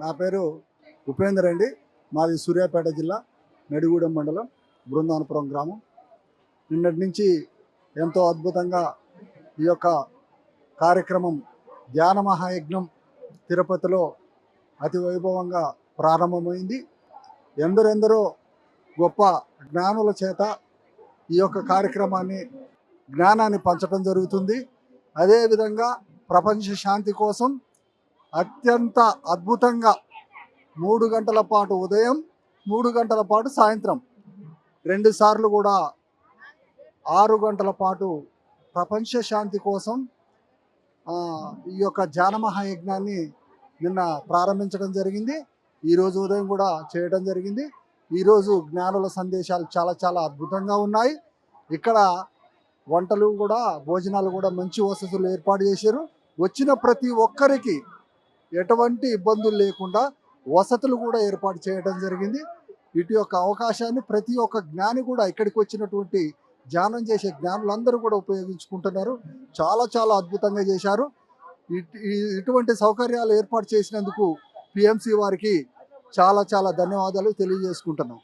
నా పేరు ఉపేందర్ అండి. మాది సూర్యాపేట జిల్లా నడిగూడెం మండలం బృందానపురం గ్రామం. నిన్నటి నుంచి ఎంతో అద్భుతంగా ఈ యొక్క కార్యక్రమం ధ్యాన మహాయజ్ఞం తిరుపతిలో అతి వైభవంగా ప్రారంభమైంది. ఎందరెందరో గొప్ప జ్ఞానుల చేత ఈ యొక్క కార్యక్రమాన్ని జ్ఞానాన్ని పంచడం జరుగుతుంది. అదేవిధంగా ప్రపంచ శాంతి కోసం అత్యంత అద్భుతంగా మూడు గంటల పాటు ఉదయం మూడు గంటల పాటు సాయంత్రం. రెండు సార్లు కూడా ఆరు గంటల పాటు ప్రపంచ శాంతి కోసం ఈ యొక్క జానమహాయజ్ఞాన్ని నిన్న ప్రారంభించడం జరిగింది. ఈరోజు ఉదయం కూడా చేయడం జరిగింది. ఈరోజు జ్ఞానుల సందేశాలు చాలా చాలా అద్భుతంగా ఉన్నాయి. ఇక్కడ వంటలు కూడా భోజనాలు కూడా మంచి వసతులు ఏర్పాటు చేశారు. వచ్చిన ప్రతి ఒక్కరికి ఎటువంటి ఇబ్బందులు లేకుండా వసతులు కూడా ఏర్పాటు చేయడం జరిగింది. ఇటు యొక్క అవకాశాన్ని ప్రతి ఒక్క జ్ఞాని కూడా ఇక్కడికి వచ్చినటువంటి ధ్యానం చేసే జ్ఞానులందరూ కూడా ఉపయోగించుకుంటున్నారు. చాలా చాలా అద్భుతంగా చేశారు. ఇటువంటి సౌకర్యాలు ఏర్పాటు చేసినందుకు పిఎంసి వారికి చాలా చాలా ధన్యవాదాలు తెలియజేసుకుంటున్నాం.